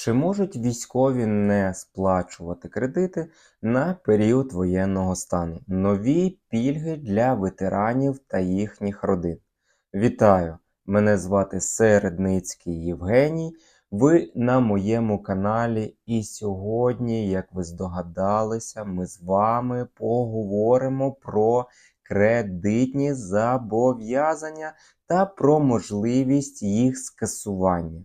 Чи можуть військові не сплачувати кредити на період воєнного стану? Нові пільги для ветеранів та їхніх родин. Вітаю! Мене звати Середницький Євгеній. Ви на моєму каналі, і сьогодні, як ви здогадалися, ми з вами поговоримо про кредитні зобов'язання та про можливість їх скасування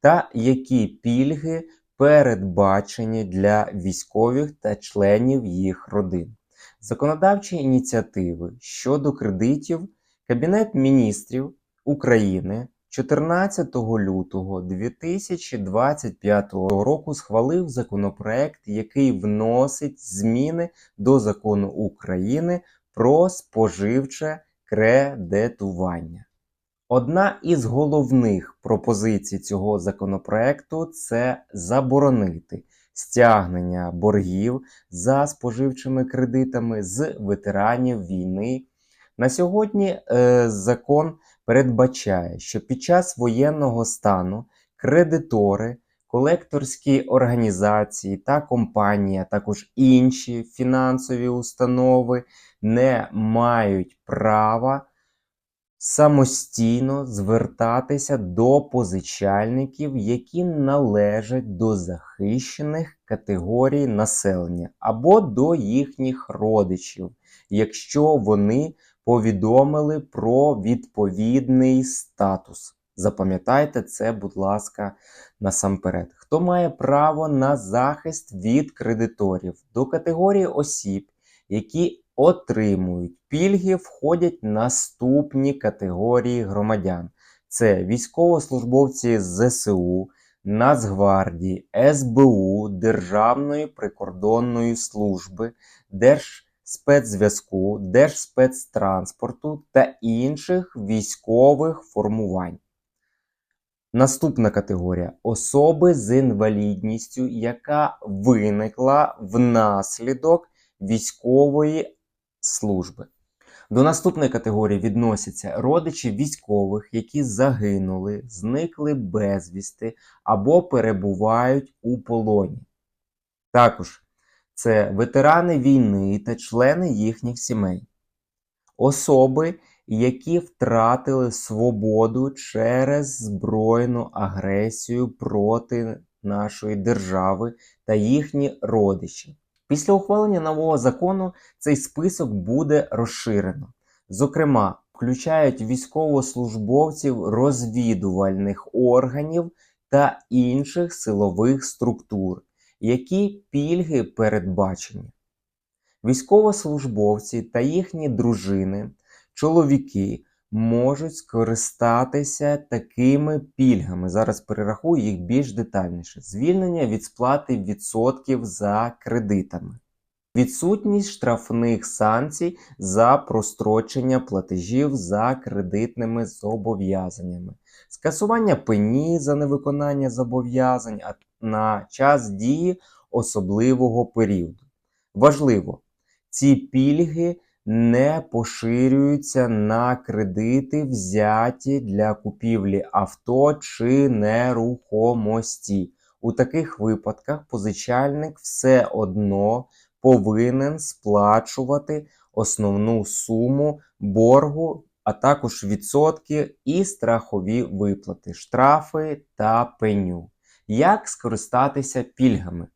та які пільги передбачені для військових та членів їх родин. Законодавчі ініціативи щодо кредитів Кабінет міністрів України 14 лютого 2025 року схвалив законопроект, який вносить зміни до закону України про споживче кредитування. Одна із головних пропозицій цього законопроекту це заборонити стягнення боргів за споживчими кредитами з ветеранів війни. На сьогодні е, закон передбачає, що під час воєнного стану кредитори, колекторські організації та компанії, а також інші фінансові установи не мають права самостійно звертатися до позичальників, які належать до захищених категорій населення або до їхніх родичів, якщо вони повідомили про відповідний статус. Запам'ятайте це, будь ласка, насамперед. Хто має право на захист від кредиторів до категорії осіб, які отримують пільги, входять наступні категорії громадян: це військовослужбовці ЗСУ, Нацгвардії, СБУ, Державної прикордонної служби, Держспецзв'язку, Держспецтранспорту та інших військових формувань. Наступна категорія особи з інвалідністю, яка виникла внаслідок військової служби. До наступної категорії відносяться родичі військових, які загинули, зникли безвісти або перебувають у полоні. Також це ветерани війни та члени їхніх сімей, особи, які втратили свободу через збройну агресію проти нашої держави та їхні родичі. Після ухвалення нового закону цей список буде розширено. Зокрема, включають військовослужбовців розвідувальних органів та інших силових структур, які пільги передбачені. Військовослужбовці та їхні дружини, чоловіки можуть скористатися такими пільгами. Зараз перерахую їх більш детальніше: звільнення від сплати відсотків за кредитами, відсутність штрафних санкцій за прострочення платежів за кредитними зобов'язаннями, скасування пені за невиконання зобов'язань на час дії особливого періоду. Важливо, ці пільги не поширюються на кредити, взяті для купівлі авто чи нерухомості. У таких випадках позичальник все одно повинен сплачувати основну суму боргу, а також відсотки і страхові виплати, штрафи та пеню. Як скористатися пільгами?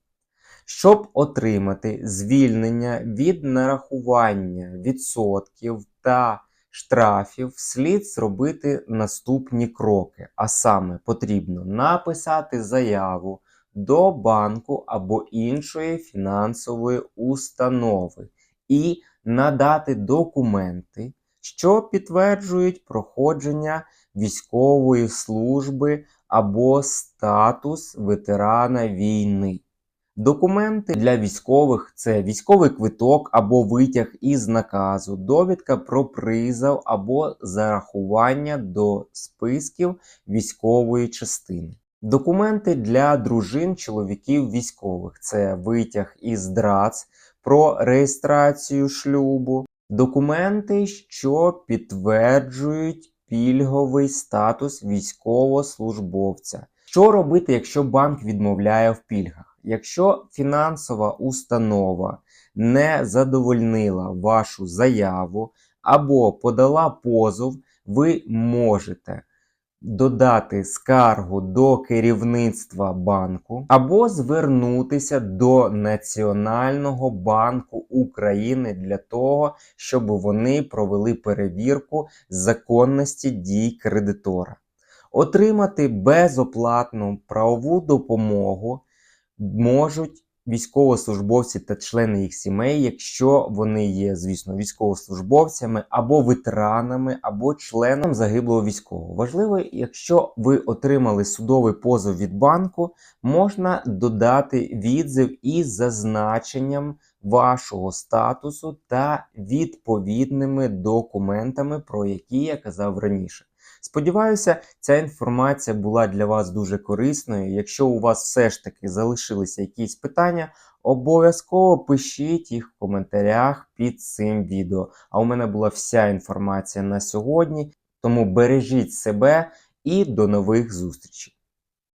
Щоб отримати звільнення від нарахування відсотків та штрафів, слід зробити наступні кроки. А саме потрібно написати заяву до банку або іншої фінансової установи і надати документи, що підтверджують проходження військової служби або статус ветерана війни. Документи для військових це військовий квиток або витяг із наказу, довідка про призов або зарахування до списків військової частини. Документи для дружин чоловіків військових це витяг із ДРАЦ про реєстрацію шлюбу, документи, що підтверджують пільговий статус військовослужбовця Що робити, якщо банк відмовляє в пільгах? Якщо фінансова установа не задовольнила вашу заяву або подала позов, ви можете додати скаргу до керівництва банку або звернутися до Національного банку України для того, щоб вони провели перевірку законності дій кредитора. Отримати безоплатну правову допомогу можуть військовослужбовці та члени їх сімей, якщо вони є, звісно, військовослужбовцями або ветеранами, або членом загиблого військового. Важливо, якщо ви отримали судовий позов від банку, можна додати відзив із зазначенням вашого статусу та відповідними документами, про які я казав раніше. Сподіваюся, ця інформація була для вас дуже корисною. Якщо у вас все ж таки залишилися якісь питання, обов'язково пишіть їх в коментарях під цим відео. А у мене була вся інформація на сьогодні, тому бережіть себе і до нових зустрічей!